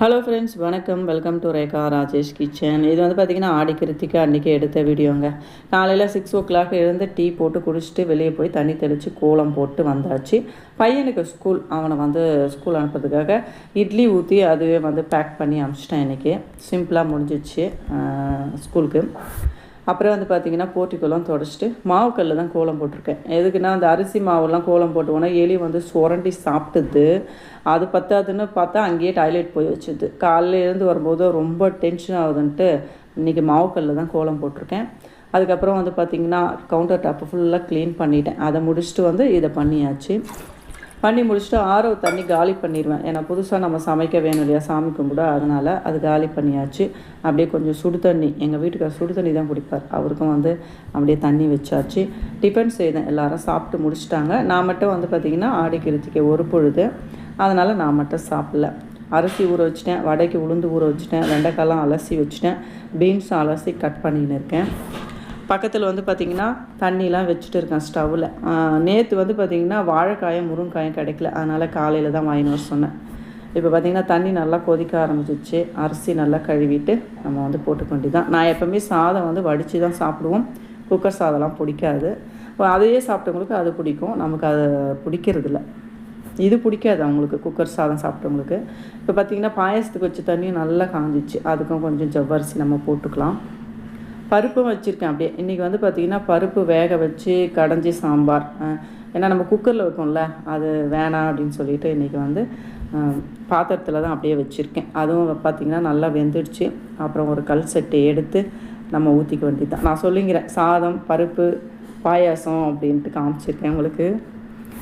Hello friends வணக்கம். Welcome to Rekha Rajesh kitchen இது வந்து பார்த்திங்கன்னா ஆடி கிருத்திக்கு அன்றைக்கி எடுத்த வீடியோங்க. காலையில் சிக்ஸ் ஓ கிளாக் எழுந்து டீ போட்டு குடிச்சிட்டு வெளியே போய் தண்ணி தெளித்து கோலம் போட்டு வந்தாச்சு. பையனுக்கு ஸ்கூல் அவனை வந்து ஸ்கூல் அனுப்புறதுக்காக இட்லி ஊற்றி அதுவே வந்து பேக் பண்ணி அனுப்பிச்சிட்டேன் இன்றைக்கி சிம்பிளாக முடிஞ்சிச்சு ஸ்கூலுக்கு அப்புறம் வந்து பார்த்திங்கன்னா போர்ட்டிக்கோலாம் தொடச்சிட்டு மாவு கல்லில் தான் கோலம் போட்டிருக்கேன். எதுக்குன்னா அந்த அரிசி மாவுலாம் கோலம் போட்டுவோன்னா எலி வந்து சுரண்டி சாப்பிட்டுது. அது பத்தாதுன்னு பார்த்தா அங்கேயே டாய்லெட் போய் வச்சுது. காலையில் இருந்து வரும்போது ரொம்ப டென்ஷன் ஆகுதுன்ட்டு இன்றைக்கி மாவு கல்லில் தான் கோலம் போட்டிருக்கேன். அதுக்கப்புறம் வந்து பார்த்திங்கன்னா கவுண்டர் டாப்பை ஃபுல்லாக க்ளீன் பண்ணிட்டேன். அதை முடிச்சுட்டு வந்து இதை பண்ணியாச்சு. பண்ணி முடிச்சுட்டு ஆரோ தண்ணி காலி பண்ணிடுவேன் ஏன்னா புதுசாக நம்ம சமைக்க வேணும் இல்லையா? சாமி கும்பிட. அதனால் அது காலி பண்ணியாச்சு. அப்படியே கொஞ்சம் சுடு தண்ணி. எங்கள் வீட்டுக்கார் சுடு தண்ணி தான் குடிப்பார். அவருக்கும் வந்து அப்படியே தண்ணி வச்சாச்சு. டிஃபன் செய்தேன். எல்லாரும் சாப்பிட்டு முடிச்சிட்டாங்க. நான் மட்டும் வந்து பார்த்திங்கன்னா ஆடி ஒரு பொழுது. அதனால் நான் மட்டும் சாப்பிடல. அரிசி ஊற வச்சிட்டேன். வடைக்கு உளுந்து ஊற வச்சிட்டேன். வெண்டைக்காயெலாம் அலசி வச்சுட்டேன். பீன்ஸும் அலசி கட் பண்ணின்னு இருக்கேன். பக்கத்தில் வந்து பார்த்திங்கன்னா தண்ணிலாம் வச்சுட்டு இருக்கேன் ஸ்டவ்வில் நேற்று வந்து பார்த்திங்கன்னா வாழைக்காயும் முருங்காயும் கிடைக்கல. அதனால் காலையில் தான் வாங்கின்னு வர சொன்னேன். இப்போ பார்த்திங்கன்னா தண்ணி நல்லா கொதிக்க ஆரம்பிச்சிச்சு அரிசி நல்லா கழுவிட்டு நம்ம வந்து போட்டுக்க தான் நான் எப்போவுமே சாதம் வந்து வடித்து தான் சாப்பிடுவோம். குக்கர் சாதம்லாம் பிடிக்காது. அதையே சாப்பிட்டவங்களுக்கு அது பிடிக்கும். நமக்கு அது பிடிக்கிறதில்ல. இது பிடிக்காது அவங்களுக்கு குக்கர் சாதம் சாப்பிட்டவங்களுக்கு. இப்போ பார்த்திங்கன்னா பாயசத்துக்கு வச்ச தண்ணியும் நல்லா காஞ்சிச்சு. அதுக்கும் கொஞ்சம் ஜவ்வரிசி நம்ம போட்டுக்கலாம். பருப்பும் வச்சுருக்கேன் அப்படியே. இன்றைக்கி வந்து பார்த்திங்கன்னா பருப்பு வேக வச்சு கடைஞ்சி சாம்பார். ஏன்னா நம்ம குக்கரில் வைப்போம்ல அது வேணாம் அப்படின்னு சொல்லிட்டு இன்றைக்கி வந்து பாத்திரத்தில் தான் அப்படியே வச்சுருக்கேன். அதுவும் பார்த்திங்கன்னா நல்லா வெந்துடுச்சு. அப்புறம் ஒரு கல் செட்டு எடுத்து நம்ம ஊற்றிக்க வேண்டியது தான் நான் சொல்லிங்கிறேன் சாதம் பருப்பு பாயாசம் அப்படின்ட்டு காமிச்சிருக்கேன் உங்களுக்கு.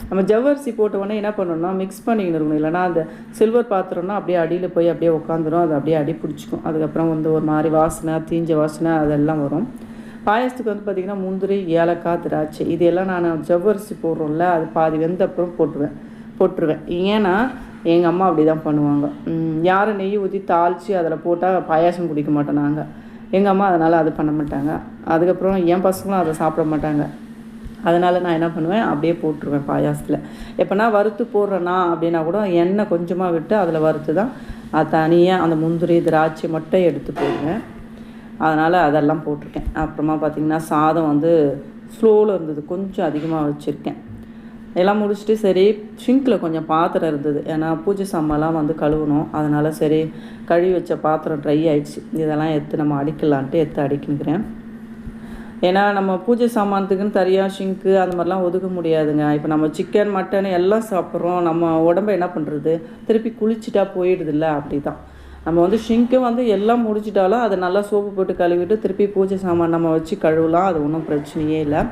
நம்ம ஜவ்வரிசி போட்ட உடனே என்ன பண்ணணும்னா மிக்ஸ் பண்ணிக்கணும் இருக்கணும். இல்லைனா அந்த சில்வர் பாத்திரம்னா அப்படியே அடியில் போய் அப்படியே உட்காந்துரும் அது அப்படியே அடி பிடிச்சிக்கும். அதுக்கப்புறம் வந்து ஒரு மாதிரி வாசனை தீஞ்ச வாசனை அதெல்லாம் வரும். பாயசத்துக்கு வந்து பார்த்திங்கன்னா முந்திரி ஏலக்காய் திராட்சை. இதெல்லாம் நான் ஜவ்வரிசி போடுறோம்ல அது பாதி வெந்த அப்புறம் போட்டுருவேன். போட்டுருவேன். ஏன்னா எங்கள் அம்மா அப்படி தான் பண்ணுவாங்க யாரும் நெய் ஊற்றி தாளித்து அதில் போட்டால் பாயாசம் குடிக்க மாட்டோம் நாங்கள் எங்கள் அம்மா அதனால் அது பண்ண மாட்டாங்க. அதுக்கப்புறம் என் பசங்களும் அதை சாப்பிட மாட்டாங்க. அதனால் நான் என்ன பண்ணுவேன் அப்படியே போட்டுருவேன் பாயாசத்தில். எப்போனா வறுத்து போடுறேன்னா அப்படின்னா கூட எண்ணெய் கொஞ்சமாக விட்டு அதில் வறுத்து தான் அது தனியாக அந்த முந்திரி திராட்சை மட்டும் எடுத்து போடுவேன். அதனால் அதெல்லாம் போட்டிருக்கேன். அப்புறமா பார்த்திங்கன்னா சாதம் வந்து ஸ்லோவில் இருந்தது கொஞ்சம் அதிகமாக வச்சுருக்கேன். எல்லாம் முடிச்சுட்டு சரி சிங்கில் கொஞ்சம் பாத்திரம் இருந்தது. ஏன்னா பூஜை சாமான்லாம் வந்து கழுவணும். அதனால் சரி கழுவி வச்ச பாத்திரம் ட்ரை ஆயிடுச்சு. இதெல்லாம் எடுத்து நம்ம அடிக்கலான்ட்டு எடுத்து அடிக்கினுக்கிறேன் ஏன்னா நம்ம பூஜை சாமானத்துக்குன்னு தரியா ஷிங்க்கு அந்த மாதிரிலாம் ஒதுக்க முடியாதுங்க. இப்போ நம்ம சிக்கன் மட்டன் எல்லாம் சாப்பிட்றோம். நம்ம உடம்ப என்ன பண்ணுறது திருப்பி குளிச்சுட்டா போயிடுதுல்ல? அப்படி தான் நம்ம வந்து ஷிங்க்கு வந்து எல்லாம் முடிச்சிட்டாலும் அதை நல்லா சோப்பு போட்டு கழுவிட்டு திருப்பி பூஜை சாமான் நம்ம வச்சு கழுவலாம். அது ஒன்றும் பிரச்சனையே இல்லை.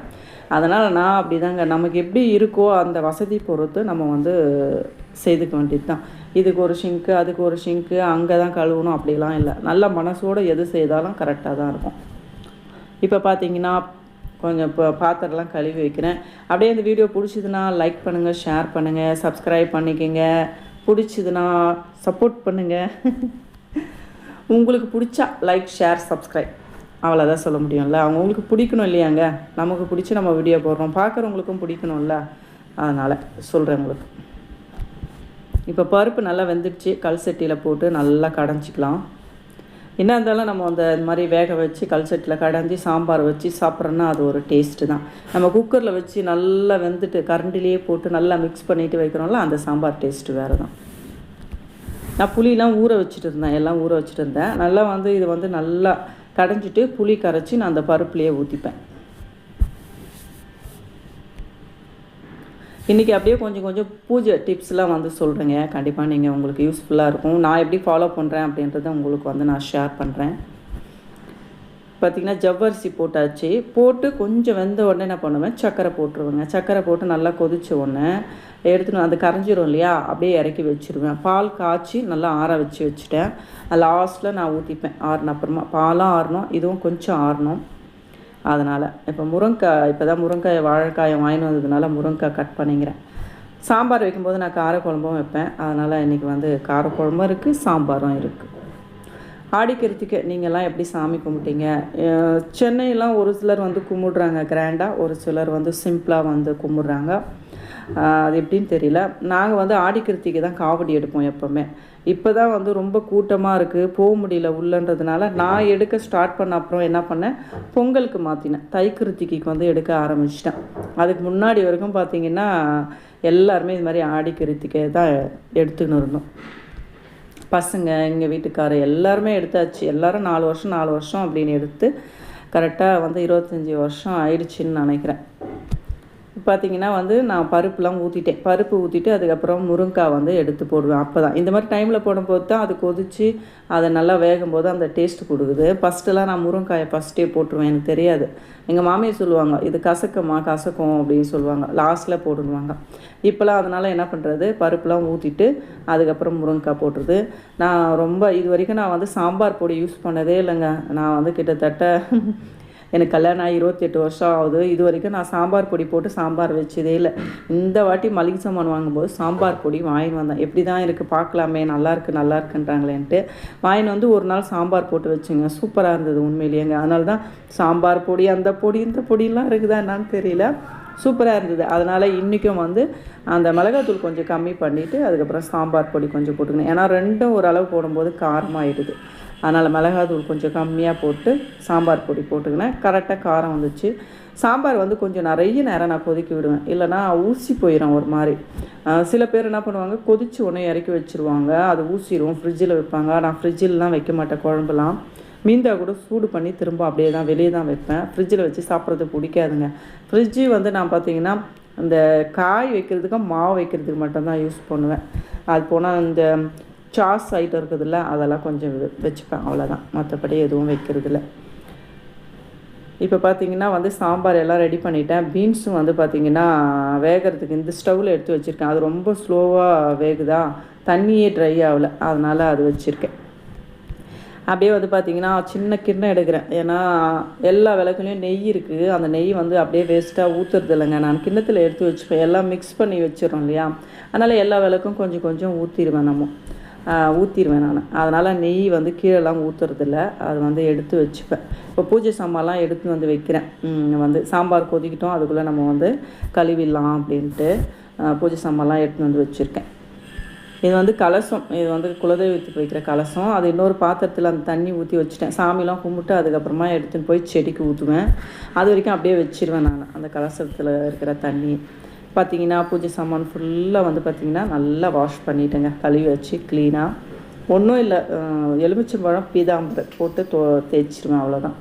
அதனால் நான் அப்படி தாங்க நமக்கு எப்படி இருக்கோ அந்த வசதி பொறுத்து நம்ம வந்து செய்துக்க வேண்டியது தான் இதுக்கு ஒரு ஷிங்க்கு அதுக்கு ஒரு ஷிங்க்கு அங்கே தான் கழுவணும் அப்படிலாம் இல்லை. நல்ல மனசோடு எது செய்தாலும் கரெக்டாக தான் இருக்கும். இப்போ பார்த்தீங்கன்னா கொஞ்சம் இப்போ பாத்திரம்லாம் கழுவி வைக்கிறேன். அப்படியே இந்த வீடியோ பிடிச்சிதுன்னா லைக் பண்ணுங்கள் ஷேர் பண்ணுங்கள் சப்ஸ்கிரைப் பண்ணிக்கோங்க. பிடிச்சிதுன்னா சப்போர்ட் பண்ணுங்கள் உங்களுக்கு பிடிச்சா லைக் ஷேர் சப்ஸ்கிரைப் அவ்வளோதான் சொல்ல முடியும்ல? அவங்களுக்கு பிடிக்கணும் இல்லையாங்க? நமக்கு பிடிச்சி நம்ம வீடியோ போடுறோம். பார்க்குறவங்களுக்கும் பிடிக்கணும்ல? அதனால் சொல்கிறேன் உங்களுக்கு. இப்போ பருப்பு நல்லா வெந்துடுச்சு. கல் சட்டியில் போட்டு நல்லா கடைஞ்சிக்கலாம். என்ன இருந்தாலும் நம்ம அந்த இந்த மாதிரி வேக வச்சு கல்சட்டில் கடைஞ்சி சாம்பார் வச்சு சாப்பிட்றோன்னா அது ஒரு டேஸ்ட்டு தான். நம்ம குக்கரில் வச்சு நல்லா வெந்துட்டு கரண்டிலேயே போட்டு நல்லா மிக்ஸ் பண்ணிவிட்டு வைக்கிறோம்ல அந்த சாம்பார் டேஸ்ட்டு வேறு தான் நான் புளியெலாம் ஊற வச்சுட்டு இருந்தேன் எல்லாம் ஊற வச்சுட்டு இருந்தேன். நல்லா வந்து இது வந்து நல்லா கடைஞ்சிட்டு புளி கரைச்சி நான் அந்த பருப்புலேயே ஊற்றிப்பேன் இன்றைக்கி அப்படியே கொஞ்சம் கொஞ்சம் பூஜை டிப்ஸ்லாம் வந்து சொல்கிறேங்க கண்டிப்பாக நீங்கள் உங்களுக்கு யூஸ்ஃபுல்லாக இருக்கும். நான் எப்படி ஃபாலோ பண்ணுறேன் அப்படின்றத உங்களுக்கு வந்து நான் ஷேர் பண்ணுறேன் பார்த்திங்கன்னா ஜவ்வரிசி போட்டாச்சு. போட்டு கொஞ்சம் வெந்த உடனே என்ன பண்ணுவேன்? சர்க்கரை போட்டுருவேங்க. சர்க்கரை போட்டு நல்லா கொதிச்ச உடனே எடுத்துன்னு அது கரைஞ்சிரும் இல்லையா? அப்படியே இறக்கி வச்சுருவேன். பால் காய்ச்சி நல்லா ஆற வச்சு வச்சுட்டேன். லாஸ்ட்டில் நான் ஊற்றிப்பேன் ஆறின அப்புறமா. பாலும் ஆறணும். இதுவும் கொஞ்சம் ஆறணும். அதனால் இப்போ முருங்கைக்காய் இப்போ தான் முருங்காய் வாழைக்காயை வாங்கிட்டு வந்ததுனால முருங்கைக்காய் கட் பண்ணிக்கிறேன். சாம்பார் வைக்கும்போது நான் காரக்குழம்பும் வைப்பேன். அதனால் இன்றைக்கி வந்து காரக்குழம்பும் இருக்குது சாம்பாரும் இருக்குது ஆடிக்கிறதுக்கு நீங்கள்லாம் எப்படி சாமி கும்பிட்டீங்க? சென்னையெல்லாம் ஒரு சிலர் வந்து கும்பிடுறாங்க. கிராண்டாக ஒரு சிலர் வந்து சிம்பிளாக வந்து கும்பிட்றாங்க. அது எப்படின்னு தெரியல. நாங்கள் வந்து ஆடிக்கிருத்திக்கு தான் காவடி எடுப்போம் எப்போவுமே. இப்போ தான் வந்து ரொம்ப கூட்டமாக இருக்குது போக முடியல உள்ளன்றதுனால நான் எடுக்க ஸ்டார்ட் பண்ண அப்புறம் என்ன பண்ணேன்? பொங்கலுக்கு மாற்றினேன் தைக்கிருத்திக்கு வந்து எடுக்க ஆரம்பிச்சிட்டேன். அதுக்கு முன்னாடி வரைக்கும் பார்த்தீங்கன்னா எல்லாருமே இது மாதிரி ஆடிக்கிருத்திக்கை தான் எடுத்துன்னு இருந்தோம். பசங்க எங்கள் வீட்டுக்காரர் எல்லாருமே எடுத்தாச்சு. எல்லோரும் நாலு வருஷம் நாலு வருஷம் அப்படின்னு எடுத்து கரெக்டாக வந்து இருபத்தஞ்சி வருஷம் ஆயிடுச்சுன்னு நினைக்கிறேன். பார்த்தீங்கன்னா வந்து நான் பருப்புலாம் ஊற்றிட்டேன் பருப்பு ஊற்றிட்டு அதுக்கப்புறம் முருங்கைக்காய் வந்து எடுத்து போடுவேன் அப்போ தான் இந்த மாதிரி டைமில் போடும்போது தான் அது கொதித்து அதை நல்லா வேகும் போது அந்த டேஸ்ட் கொடுக்குது. ஃபஸ்ட்டெல்லாம் நான் முருங்கைக்காயை ஃபஸ்ட்டே போட்டுருவேன் எனக்கு தெரியாது. எங்கள் மாமியை சொல்லுவாங்க இது கசக்கம்மா கசக்கும் அப்படின்னு சொல்லுவாங்க. லாஸ்ட்டில் போடுவாங்க. இப்போலாம் அதனால் என்ன பண்ணுறது பருப்புலாம் ஊற்றிட்டு அதுக்கப்புறம் முருங்கைக்காய் போட்டுருது. நான் ரொம்ப இது வரைக்கும் நான் வந்து சாம்பார் பொடி யூஸ் பண்ணதே இல்லைங்க. நான் வந்து கிட்டத்தட்ட எனக்கு கல்யாணம் ஆகி இருபத்தெட்டு வருஷம் ஆகுது. இது வரைக்கும் நான் சாம்பார் பொடி போட்டு சாம்பார் வச்சதே இல்லை. இந்த வாட்டி மளிகை சாமான் வாங்கும்போது சாம்பார் பொடி வாங்கின்னு வந்தேன். எப்படி தான் இருக்குது பார்க்கலாமே நல்லாயிருக்கு நல்லா இருக்குன்றாங்களேன்ட்டு. வாங்கின்னு வந்து ஒரு நாள் சாம்பார் போட்டு வச்சுங்க. சூப்பராக இருந்தது உண்மையிலேயேங்க அதனால தான் சாம்பார் பொடி அந்த பொடி இந்த பொடியெலாம் இருக்குதா என்னான்னு தெரியல. சூப்பராக இருந்தது. அதனால் இன்றைக்கும் வந்து அந்த மிளகாத்தூள் கொஞ்சம் கம்மி பண்ணிவிட்டு அதுக்கப்புறம் சாம்பார் பொடி கொஞ்சம் போட்டுக்கணும். ஏன்னா ரெண்டும் ஓரளவு போடும்போது காரமாகிடுது அதனால் மிளகாத்தூள் கொஞ்சம் கம்மியாக போட்டு சாம்பார் பொடி போட்டுக்கினேன். கரெக்டாக காரம் வந்துச்சு. சாம்பார் வந்து கொஞ்சம் நிறைய நேரம் நான் கொதிக்க விடுவேன். இல்லைனா ஊசி போயிடும் ஒரு மாதிரி. சில பேர் என்ன பண்ணுவாங்க கொதிச்சு உடனே இறக்கி வச்சுருவாங்க. அது ஊசிடும் ஃப்ரிட்ஜில் வைப்பாங்க. நான் ஃப்ரிட்ஜிலலாம் வைக்க மாட்டேன் குழம்புலாம். மீந்தா கூட சூடு பண்ணி திரும்ப அப்படியே தான் வெளியே தான் வைப்பேன். ஃப்ரிட்ஜில் வச்சு சாப்பிட்றது பிடிக்காதுங்க. ஃப்ரிட்ஜு வந்து நான் பார்த்தீங்கன்னா இந்த காய் வைக்கிறதுக்கும் மாவு வைக்கிறதுக்கு மட்டும்தான் யூஸ் பண்ணுவேன். அது போனால் இந்த சாஸ் ஐட்டம் இருக்குதுல்ல அதெல்லாம் கொஞ்சம் வச்சுப்பேன் அவ்வளோதான் மற்றபடி எதுவும் வைக்கிறதில்ல. இப்போ பார்த்தீங்கன்னா வந்து சாம்பார் எல்லாம் ரெடி பண்ணிட்டேன். பீன்ஸும் வந்து பார்த்திங்கன்னா வேகிறதுக்கு இந்த ஸ்டவ்வில் எடுத்து வச்சுருக்கேன். அது ரொம்ப ஸ்லோவாக வேகுதா? தண்ணியே ட்ரை ஆகலை. அதனால் அது வச்சுருக்கேன். அப்படியே வந்து பார்த்திங்கன்னா சின்ன கிண்ணம் எடுக்கிறேன். ஏன்னா எல்லா விளக்குலேயும் நெய் இருக்குது அந்த நெய் வந்து அப்படியே வேஸ்ட்டாக ஊற்றுறது இல்லைங்க. நான் கிண்ணத்தில் எடுத்து வச்சுப்பேன். எல்லாம் மிக்ஸ் பண்ணி வச்சிடறோம் இல்லையா? அதனால் எல்லா விளக்கும் கொஞ்சம் கொஞ்சம் ஊற்றிடுவேன் நம்ம. ஊற்றிடுவேன் நான். அதனால் நெய் வந்து கீழெல்லாம் ஊற்றுறதில்ல அது வந்து எடுத்து வச்சுப்பேன். இப்போ பூஜை சாம்பார்லாம் எடுத்து வந்து வைக்கிறேன். வந்து சாம்பார் கொதிக்கிட்டோம். அதுக்குள்ளே நம்ம வந்து கழுவிடலாம் அப்படின்ட்டு பூஜை சாம்பார்லாம் எடுத்துன்னு வந்து வச்சுருக்கேன். இது வந்து கலசம். இது வந்து குலதெய்வத்துக்கு வைக்கிற கலசம். அது இன்னொரு பாத்திரத்தில் அந்த தண்ணி ஊற்றி வச்சுட்டேன். சாமிலாம் கும்பிட்டு அதுக்கப்புறமா எடுத்துன்னு போய் செடிக்கு ஊற்றுவேன் அது வரைக்கும் அப்படியே வச்சிருவேன் நான் அந்த கலசத்தில் இருக்கிற தண்ணி. பார்த்தீங்கன்னா பூஜை சாமான் ஃபுல்லாக வந்து பார்த்திங்கன்னா நல்லா வாஷ் பண்ணிட்டேங்க. கழுவி வச்சு க்ளீனாக ஒன்றும் இல்லை எலுமிச்சம்பழம் பீதாம்பரம் போட்டு தோ தேய்ச்சிருவேன் அவ்வளோதான்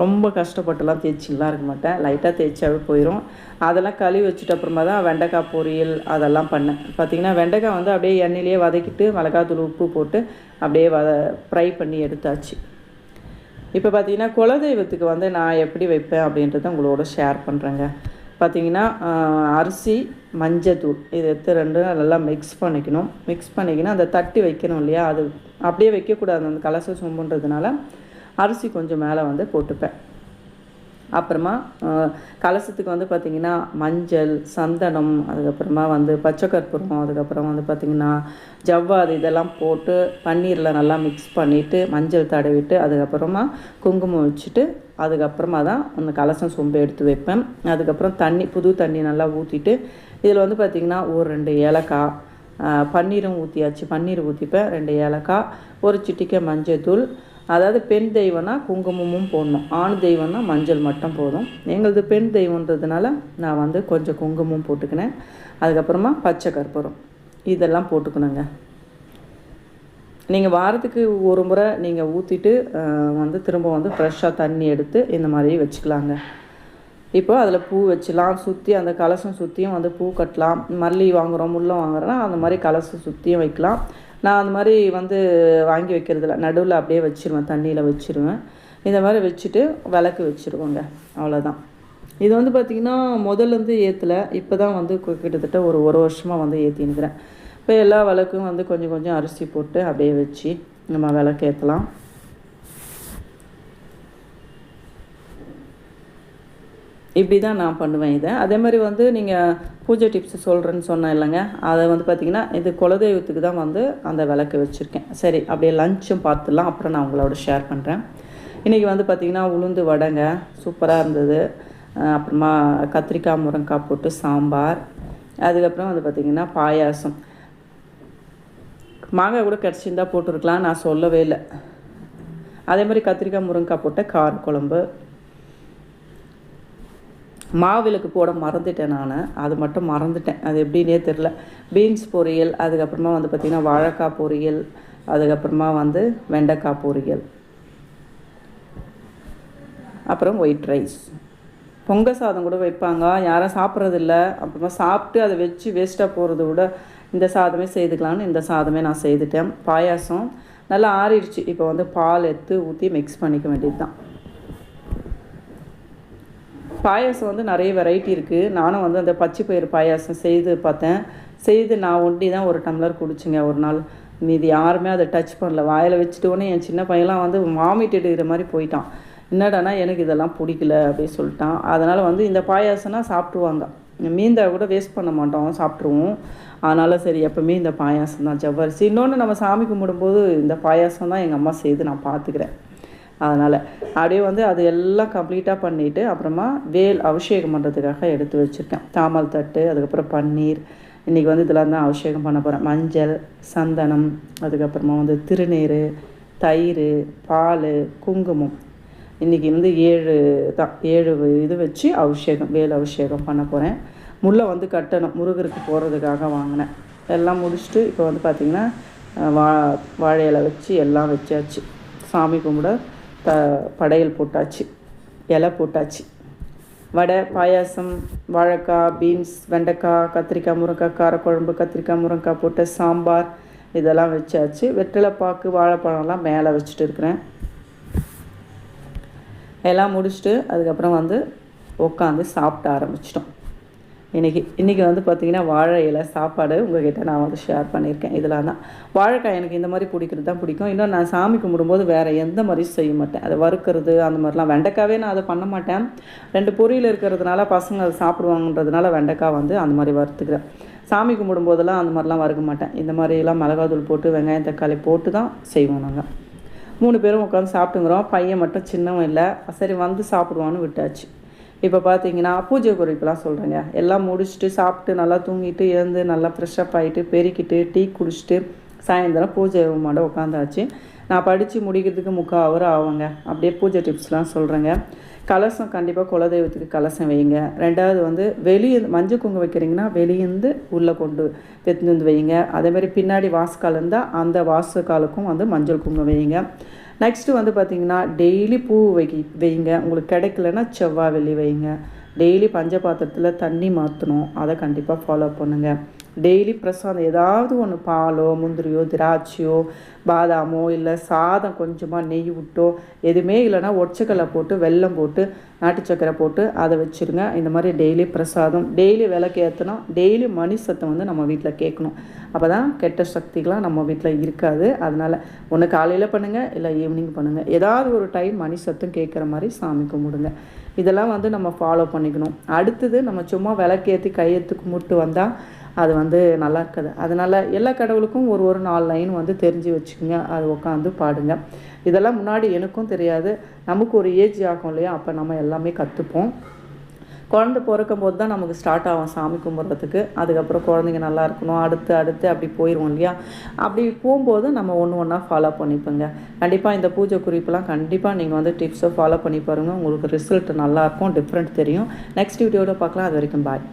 ரொம்ப கஷ்டப்பட்டுலாம் தேய்ச்சிலாம் இருக்க மாட்டேன். லைட்டாக தேய்ச்சாவே போயிடும் அதெல்லாம் கழுவி வச்சுட்டு அப்புறமா தான் வெண்டைக்காய் பொரியல் அதெல்லாம் பண்ணேன். பார்த்திங்கன்னா வெண்டைக்காய் வந்து அப்படியே எண்ணெயிலேயே வதக்கிட்டு மிளகாத்தூள் உப்பு போட்டு அப்படியே வத ஃப்ரை பண்ணி எடுத்தாச்சு. இப்போ பார்த்தீங்கன்னா குலதெய்வத்துக்கு வந்து நான் எப்படி வைப்பேன் அப்படின்றத உங்களோட ஷேர் பண்ணுறேங்க பார்த்திங்கன்னா அரிசி மஞ்சத்தூள் இது எடுத்து ரெண்டும் நல்லா மிக்ஸ் பண்ணிக்கணும். மிக்ஸ் பண்ணிக்கணும் அந்த தட்டி வைக்கணும் இல்லையா? அது அப்படியே வைக்கக்கூடாது. அந்த கலச சொம்புன்றதுனால அரிசி கொஞ்சம் மேலே வந்து போட்டுப்பேன். அப்புறமா கலசத்துக்கு வந்து பார்த்திங்கன்னா மஞ்சள் சந்தனம் அதுக்கப்புறமா வந்து பச்சை கற்பூரம் அதுக்கப்புறம் வந்து பார்த்திங்கன்னா ஜவ்வாது இதெல்லாம் போட்டு பன்னீரில் நல்லா மிக்ஸ் பண்ணிவிட்டு மஞ்சள் தடவிட்டு அதுக்கப்புறமா குங்குமம் வச்சுட்டு அதுக்கப்புறமா தான் அந்த கலசம் சொம்பு எடுத்து வைப்பேன். அதுக்கப்புறம் தண்ணி புது தண்ணி நல்லா ஊற்றிட்டு இதில் வந்து பார்த்திங்கன்னா ஒரு ரெண்டு ஏலக்காய் பன்னீரும் ஊற்றியாச்சு பன்னீர் ஊற்றிப்பேன் ரெண்டு ஏலக்காய் ஒரு சிட்டிக்கை மஞ்சள் தூள் அதாவது பெண் தெய்வம்னா குங்குமமும் போடணும். ஆண் தெய்வம்னா மஞ்சள் மட்டும் போதும். எங்களது பெண் தெய்வன்றதுனால நான் வந்து கொஞ்சம் குங்குமம் போட்டுக்கினேன். அதுக்கப்புறமா பச்சை கற்பூரம். இதெல்லாம் போட்டுக்கணுங்க. நீங்கள் வாரத்துக்கு ஒரு முறை நீங்கள் ஊற்றிட்டு வந்து திரும்ப வந்து ஃப்ரெஷ்ஷாக தண்ணி எடுத்து இந்த மாதிரி வச்சுக்கலாங்க. இப்போ அதில் பூ வச்சுலாம் சுற்றி அந்த கலசம் சுற்றியும் வந்து பூ கட்டலாம். மல்லி வாங்குகிறோம் முள்ளம் வாங்குறோன்னா அந்த மாதிரி கலசம் சுற்றியும் வைக்கலாம். நான் அந்த மாதிரி வந்து வாங்கி வைக்கிறதில்ல. நடுவில் அப்படியே வச்சுருவேன் தண்ணியில் வச்சுருவேன். இந்த மாதிரி வச்சுட்டு விளக்கு வச்சுருவோங்க அவ்வளோதான் இது வந்து பார்த்திங்கன்னா முதல்லேருந்து ஏற்றலை இப்போ தான் வந்து கிட்டத்தட்ட ஒரு ஒரு வருஷமாக வந்து ஏற்றினுக்கிறேன் இப்போ எல்லா விளக்கும் வந்து கொஞ்சம் கொஞ்சம் அரிசி போட்டு அப்படியே வச்சு நம்ம விளக்கு ஏற்றலாம் இப்படி தான் நான் பண்ணுவேன் இதை. அதே மாதிரி வந்து நீங்கள் பூஜை டிப்ஸ் சொல்கிறேன்னு சொன்னேன் இல்லைங்க. அதை வந்து பார்த்திங்கன்னா இது குலதெய்வத்துக்கு தான் வந்து அந்த விளக்கு வச்சுருக்கேன். சரி அப்படியே லஞ்சும் பார்த்துலாம் அப்புறம் நான் உங்களோட ஷேர் பண்ணுறேன் இன்றைக்கி வந்து பார்த்திங்கன்னா உளுந்து வடைங்க. சூப்பராக இருந்தது. அப்புறமா கத்திரிக்காய் முருங்காய் போட்டு சாம்பார். அதுக்கப்புறம் வந்து பார்த்திங்கன்னா பாயாசம். மாங்காய் கூட கிடச்சிருந்தா போட்டிருக்கலாம். நான் சொல்லவே இல்லை. அதே மாதிரி கத்திரிக்காய் முருங்கக்காய் போட்ட கார குழம்பு மாவிளக்கு போட மறந்துட்டேன் நான். அது மட்டும் மறந்துட்டேன். அது எப்படின்னே தெரில பீன்ஸ் பொரியல் அதுக்கப்புறமா வந்து பார்த்திங்கன்னா வாழைக்காய் பொரியல் அதுக்கப்புறமா வந்து வெண்டைக்காய் பொரியல். அப்புறம் ஒயிட் ரைஸ் பொங்க சாதம் கூட வைப்பாங்க. யாரும் சாப்பிட்றதில்ல. அப்புறமா சாப்பிட்டு அதை வச்சு வேஸ்ட்டாக போகிறத விட இந்த சாதமே செய்துக்கலான்னு இந்த சாதமே நான் செய்துட்டேன். பாயாசம் நல்லா ஆறிடுச்சு. இப்போ வந்து பால் எடுத்து ஊற்றி மிக்ஸ் பண்ணிக்க வேண்டியது தான் பாயாசம் வந்து நிறைய வெரைட்டி இருக்குது நானும் வந்து அந்த பச்சை பயிறு பாயாசம் செய்து பார்த்தேன். செய்து நான் ஒண்டி தான் ஒரு டம்ளர் குடிச்சுங்க ஒரு நாள். மீதி யாருமே அதை டச் பண்ணல. வாயில் வச்சுட்டோன்னே என் சின்ன பையன்லாம் வந்து வாமிட் எடுக்கிற மாதிரி போயிட்டான். என்னடானா எனக்கு இதெல்லாம் பிடிக்கல அப்படின்னு சொல்லிட்டான். அதனால் வந்து இந்த பாயாசம்னா சாப்பிட்ருவாங்க மீந்தா கூட வேஸ்ட் பண்ண மாட்டோம் சாப்பிட்ருவோம் அதனால் சரி எப்போவுமே இந்த பாயாசம் தான் ஜவ்வரிசி. இன்னொன்று நம்ம சாமி கும்பிடும்போது இந்த பாயாசம் தான் எங்கள் அம்மா செய்து நான் பார்த்துக்கிறேன். அதனால் அப்படியே வந்து அது எல்லாம் கம்ப்ளீட்டாக பண்ணிவிட்டு அப்புறமா வேல் அபிஷேகம் பண்ணுறதுக்காக எடுத்து வச்சுருக்கேன். தாமல் தட்டு அதுக்கப்புறம் பன்னீர் இன்றைக்கி வந்து இதெல்லாம் தான் அபிஷேகம் பண்ண போகிறேன் மஞ்சள் சந்தனம் அதுக்கப்புறமா வந்து திருநீர் தயிர் பால் குங்குமம். இன்றைக்கி வந்து ஏழு தான். ஏழு இது வச்சு அபிஷேகம் வேல் அபிஷேகம் பண்ண போகிறேன் முல்லை வந்து கட்டணும் முருகருக்கு போகிறதுக்காக வாங்கினேன். எல்லாம் முடிச்சுட்டு இப்போ வந்து பார்த்திங்கன்னா வா வாழை இலை வச்சு எல்லாம் வச்சாச்சு. சாமி கும்பிட த படையல் போட்டாச்சு இலை போட்டாச்சு. வடை பாயாசம் வாழைக்காய் பீன்ஸ் வெண்டைக்காய் கத்திரிக்காய் முருங்கைக்காய் காரக்குழம்பு கத்திரிக்காய் முருங்கைக்காய் போட்ட சாம்பார் இதெல்லாம் வச்சாச்சு. வெற்றிலைப்பாக்கு வாழைப்பழம்லாம் மேலே வச்சுட்டு இருக்கிறேன். எல்லாம் முடிச்சுட்டு அதுக்கப்புறம் வந்து உட்காந்து சாப்பிட ஆரம்பிச்சிட்டோம். இன்றைக்கி இன்றைக்கி வந்து பார்த்திங்கன்னா வாழை இலை சாப்பாடு உங்கள்கிட்ட நான் வந்து ஷேர் பண்ணியிருக்கேன். இதெல்லாம் தான் வாழைக்காய் எனக்கு இந்த மாதிரி பிடிக்கிறது தான் பிடிக்கும். இன்னும் நான் சாமி கும்பிடும்போது வேறு எந்த மாதிரி செய்ய மாட்டேன். அதை வறுக்கிறது அந்த மாதிரிலாம் வெண்டைக்காவே நான் அதை பண்ண மாட்டேன். ரெண்டு பொரியல் இருக்கிறதுனால பசங்க அதை சாப்பிடுவாங்கன்றதுனால வெண்டைக்காய் வந்து அந்த மாதிரி வறுத்துக்கிறேன். சாமி கும்பிடும்போதெல்லாம் அந்த மாதிரிலாம் வறுக்க மாட்டேன். இந்த மாதிரிலாம் மிளகாத்தூள் போட்டு வெங்காயம் தக்காளி போட்டு தான் செய்வோம் நாங்கள் மூணு பேரும் உட்காந்து சாப்பிட்டுங்கிறோம். பையன் மட்டும் சின்னவன் இல்லை. சரி வந்து சாப்பிடுவான்னு விட்டாச்சு. இப்போ பார்த்தீங்கன்னா பூஜை குறிப்பெலாம் சொல்கிறேங்க எல்லாம் முடிச்சுட்டு சாப்பிட்டு நல்லா தூங்கிட்டு எழுந்து நல்லா ஃப்ரெஷ்ஷப் ஆகிட்டு பெருக்கிட்டு டீ குடிச்சிட்டு சாயந்தரம் பூஜை ரூமோட உட்காந்தாச்சு நான் படித்து முடிக்கிறதுக்கு முக்கால் ஹவர் ஆகுங்க. அப்படியே பூஜை டிப்ஸ்லாம் சொல்கிறேங்க கலசம் கண்டிப்பாக குலதெய்வத்துக்கு கலசம் வைங்க ரெண்டாவது வந்து வெளியே மஞ்சள் குங்கு வைக்கிறீங்கன்னா வெளியேந்து உள்ளே கொண்டு எடுத்துட்டு வந்து வைங்க அதேமாதிரி பின்னாடி வாசக்கால் இருந்தால் அந்த வாசக்காலுக்கும் வந்து மஞ்சள் குங்கு வைங்க நெக்ஸ்ட்டு வந்து பார்த்திங்கன்னா டெய்லி பூ வை வைங்க. உங்களுக்கு கிடைக்கலன்னா செவ்வாய் வெள்ளி வைங்க. டெய்லி பஞ்ச பாத்திரத்தில் தண்ணி மாற்றணும் அதை கண்டிப்பாக ஃபாலோ பண்ணுங்கள் டெய்லி பிரசாதம் ஏதாவது ஒன்று பாலோ முந்திரியோ திராட்சையோ பாதாமோ இல்லை சாதம் கொஞ்சமாக நெய் விட்டோ எதுவுமே இல்லைன்னா ஒச்சக்கல்லை போட்டு வெல்லம் போட்டு நாட்டு சக்கரை போட்டு அதை வச்சுருங்க. இந்த மாதிரி டெய்லி பிரசாதம். டெய்லி விளக்கு ஏற்றணும் டெய்லி மணி சத்தம் வந்து நம்ம வீட்டில் கேட்கணும். அப்போ தான் கெட்ட சக்திகளாம் நம்ம வீட்டில் இருக்காது. அதனால் ஒன்று காலையில் பண்ணுங்கள் இல்லை ஈவினிங் பண்ணுங்கள் ஏதாவது ஒரு டைம் மணி சத்தம் கேட்குற மாதிரி சாமி கும்பிடுங்க. இதெல்லாம் வந்து நம்ம ஃபாலோ பண்ணிக்கணும். அடுத்தது நம்ம சும்மா விளக்கேற்றி கையெழுத்து கும்பிட்டு வந்தால் அது வந்து நல்லா இருக்குது. அதனால் எல்லா கடவுளுக்கும் ஒரு ஒரு நாலு லைன் வந்து தெரிஞ்சு வச்சுக்கோங்க. அது உட்காந்து பாடுங்க. இதெல்லாம் முன்னாடி எனக்கும் தெரியாது. நமக்கு ஒரு ஏஜ் ஆகும் இல்லையா? அப்போ நம்ம எல்லாமே கற்றுப்போம் குழந்த பிறக்கும் போது தான் நமக்கு ஸ்டார்ட் ஆகும் சாமி கும்பிட்றதுக்கு. அதுக்கப்புறம் குழந்தைங்க நல்லா இருக்கணும். அடுத்து அடுத்து அப்படி போயிடுவோம் இல்லையா? அப்படி போகும்போது நம்ம ஒன்று ஒன்றா ஃபாலோ பண்ணிப்போங்க. கண்டிப்பாக இந்த பூஜை குறிப்பெலாம் கண்டிப்பாக நீங்கள் வந்து டிப்ஸை ஃபாலோ பண்ணி பாருங்கள் உங்களுக்கு ரிசல்ட் நல்லாயிருக்கும் டிஃப்ரெண்ட் தெரியும். நெக்ஸ்ட் வீடியோவில் பார்க்கலாம். அது வரைக்கும் பாய்